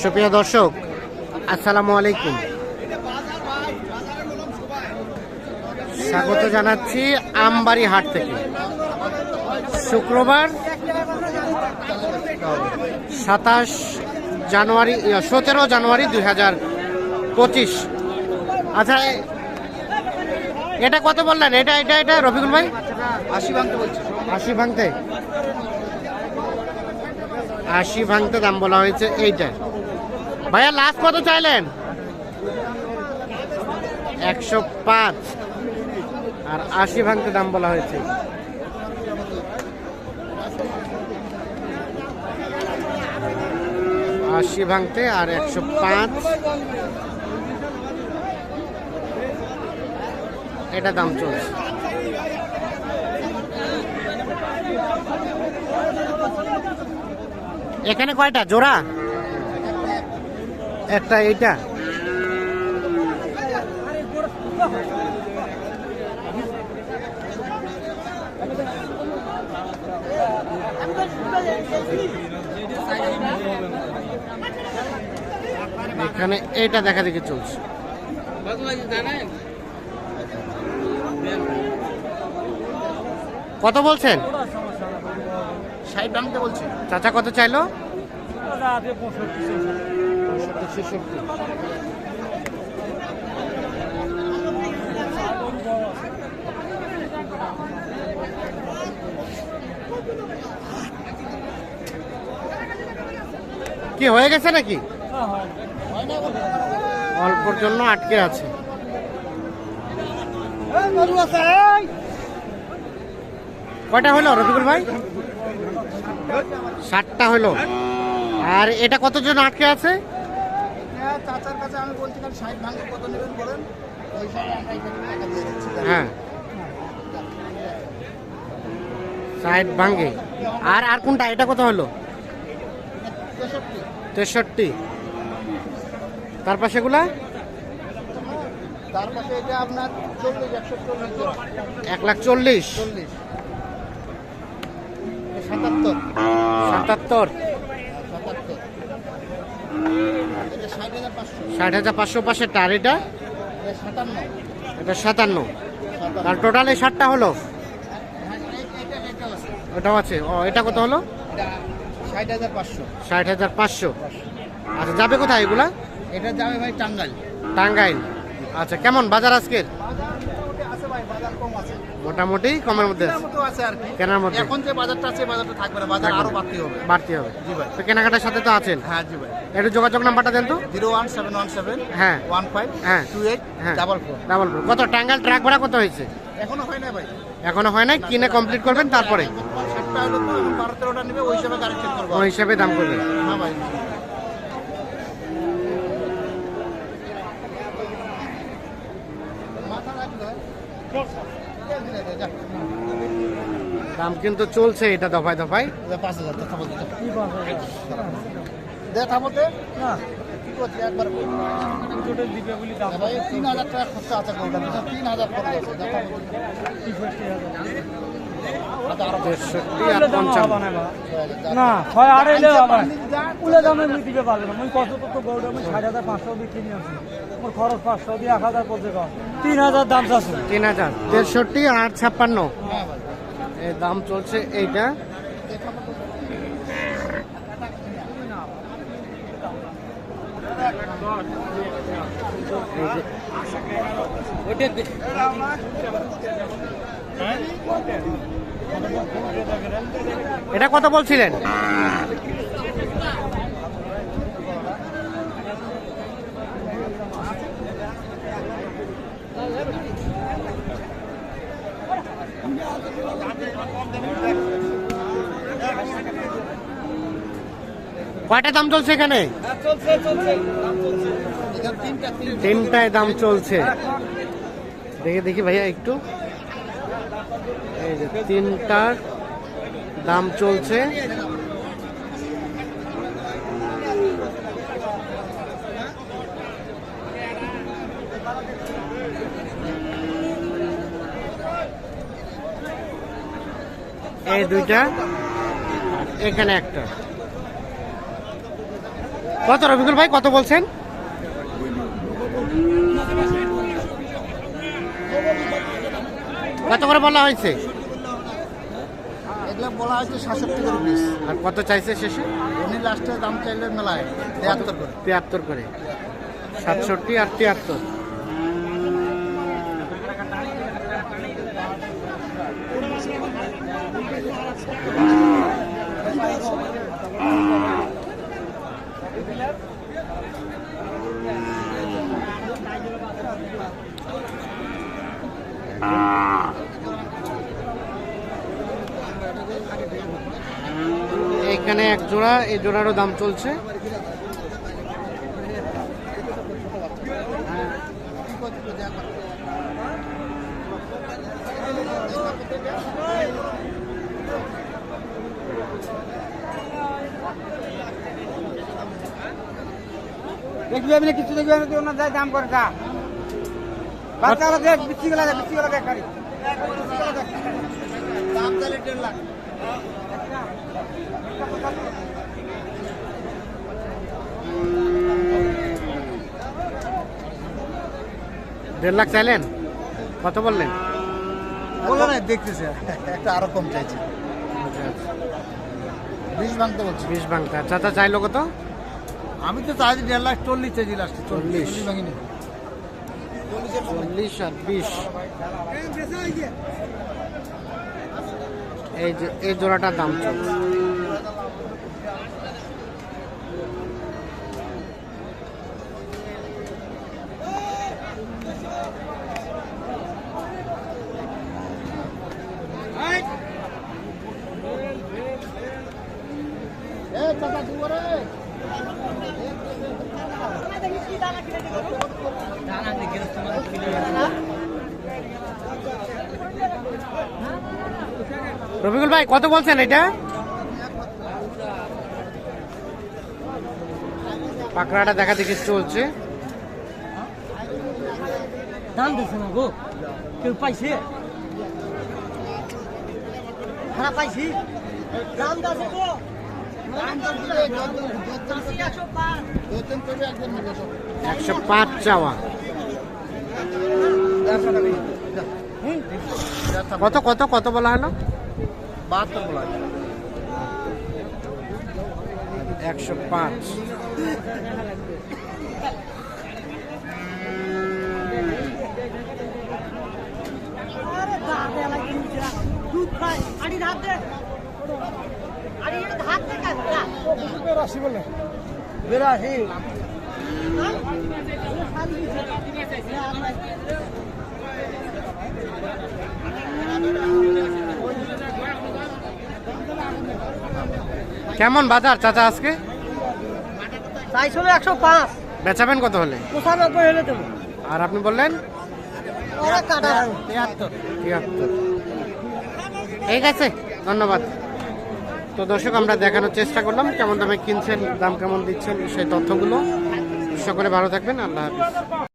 সুপ্রিয় দর্শক আসসালামু আলাইকুম। স্বাগত জানাচ্ছি আমবাড়ি হাট থেকে। শুক্রবার সাতাশ জানুয়ারি সতেরো জানুয়ারি দুই হাজার পঁচিশ। আচ্ছা এটা কত বললেন? এটা এটা এটা রফিকুল ভাই? আশি ভাঙতে বলছি। আশি ভাঙতে? আশি ভাঙতে দাম বলা হয়েছে এইটা। ভাইয়া লাস্ট কত চাইলেন? একশো পাঁচ। আর আশি ভাঙতে দাম বলা হয়েছে। আশি ভাঙতে আর একশো পাঁচ। এটা দাম চলছে। এখানে কয়টা? জোড়া? একটা এইটা। এখানে এইটা দেখা দেখি চলছে। কত বলছেন? ষাট ভাঙতে বলছি। চাচা কত চাইলো? কি, হয়ে গেছে নাকি? অল্পর জন্য আটকে আছে। কয়টা হলো, রফিকুল ভাই? ষাটটা হলো। আর এটা কতজন আটকে আছে? চাচার কাছে আমি বলছিলাম ষাট ভাঙতে কত নেবেন বলেন? ওই হিসাবে আমরা টাকা দিয়ে দিচ্ছি হ্যাঁ। ষাট ভাঙ্গে আর আর কোনটা? এটা কত হলো? তেষট্টি। তার পাশে গুলা তার পাশে এটা আপনার চল্লিশ একশো চল্লিশ। এক লাখ চল্লিশ। চল্লিশ। সাতাত্তর। সাতাত্তর। সাতাত্তর। ষাট হাজার পাঁচশো পাশে টার এটা? এটা সাতান্ন। আর টোটাল এই ষাটটা হলো? ওটাও আছে। ও এটা কত হলো? ষাট হাজার পাঁচশো। আচ্ছা যাবে কোথায় এগুলা? এটা যাবে ভাই টাঙ্গাইল। টাঙ্গাইল। আচ্ছা কেমন বাজার আজকের বাজার মোটামুটি আছে ভাই বাজার কম আছে মোটামুটি কমের মধ্যে আছে। আর কি। কেনার মধ্যে। এখন যে বাজারটা আছে বাজারটা থাকবে না বাজার আরও। বাড়তি হবে। বাড়তি হবে। জি ভাই। তো কেনাকাটার সাথে তো আছেন? হ্যাঁ জি ভাই। একটু যোগাযোগ নাম্বারটা দেন তো। Zero one seven one seven হ্যাঁ। ওয়ান ফাইভ হ্যাঁ। টু এইট হ্যাঁ। Double four. ডাবল কত? টাঙ্গাইল ট্রাক ভাড়া কত হয়েছে? এখনও হয় না ভাই। এখনও হয় নাই? কিনে কমপ্লিট করবেন তারপরে? ওই হিসাবে দাম করবেন। হ্যাঁ ভাই। মাথা রাখলে দাম কিন্তু চলছে এটা দফায় দফায়। পাঁচ হাজার দেখা বলতে না। কি করছি? একবার তিন হাজার টাকা খরচা আছে তিন হাজার খরচা আছে দেখা বলতে আরও তেষট্টি আর পঞ্চান্ন না ছয় আড়ে এলে হবে কুলে দামে মুই দিতে পারব না। মুই কত তো গৌড় আমি ষাট হাজার পাঁচশো বিক্রি নিয়ে আসি মোর খরচ পাঁচশো দিয়ে এক হাজার পড়ছে কম তিন হাজার দাম চাচ্ছে। তিন হাজার তেষট্টি আর ছাপ্পান্ন। দাম চলছে এইটা। এই যে- এটা কত বলছিলেন? কয়টা দাম চলছে এখানে? এখানে তিনটা তিন তিনটায় দাম চলছে। দেখে দেখি ভাইয়া একটু। এই তিনটার দাম চলছে। এই দুইটা এখানে একটা। কত রবিকুল ভাই কত বলছেন? কত করে বলা হয়েছে? এগুলো বলা হয়েছে সাতষট্টি করে পিস আর কত চাইছে শেষে? উনি লাস্টে দাম চাইলে মেলায় তিয়াত্তর করে। তিয়াত্তর করে। সাতষট্টি আর তিয়াত্তর। এখানে এক জোড়া এই জোড়ারও দাম চলছে। দেখবি আমি কিছু দেখবি আমি দাম করে যা বাচ্চাগুলো দেখ বিচ্ছিগুলো দেখ বিচ্ছিগুলো দেখ খালি দাম দেড় লাখ দেড় লাখ চাইলেন? কত বললেন? বলো না দেখতেছে। একটা আরও কম চাইছে। বিশ ভাঙতে বলছি। বিশ বাংটা চাচা চাইলো কত? আমি তো চাইছি দেড় লাখ চল্লিশ চাইছি লাস্টে চল্লিশ। চল্লিশ ভাঙিনি। চল্লিশ আর বিশ। এই যে এই জোড়াটার দাম চলছে। রফিকুল ভাই, কত বলছেন এটা? পাকড়াটা দেখা দেখি চলছে দাম দিছে না গো। কেউ পাইছে? খারাপ পাইছি? দাম গো। একশো পাঁচ চাওয়া। কত কত কত বলা হলো? বাহাত্তর বলা একশো পাঁচ দুধ খায় আড়ি ধার বেরাশি বলে। বেরাশি কেমন বাজার চাচা আজকে? চাইছো একশো পাঁচ। বেচাবেন কত হলে? পঁচানব্বই হলে দেবো। আর আপনি বললেন? কাটা। তিয়াত্তর। তিয়াত্তর। ঠিক আছে ধন্যবাদ। তো দর্শক, আমরা দেখানোর চেষ্টা করলাম কেমন দামে কিনছেন, দাম কেমন দিচ্ছেন সেই তথ্যগুলো। সকলে ভালো থাকবেন, আল্লাহ হাফিজ।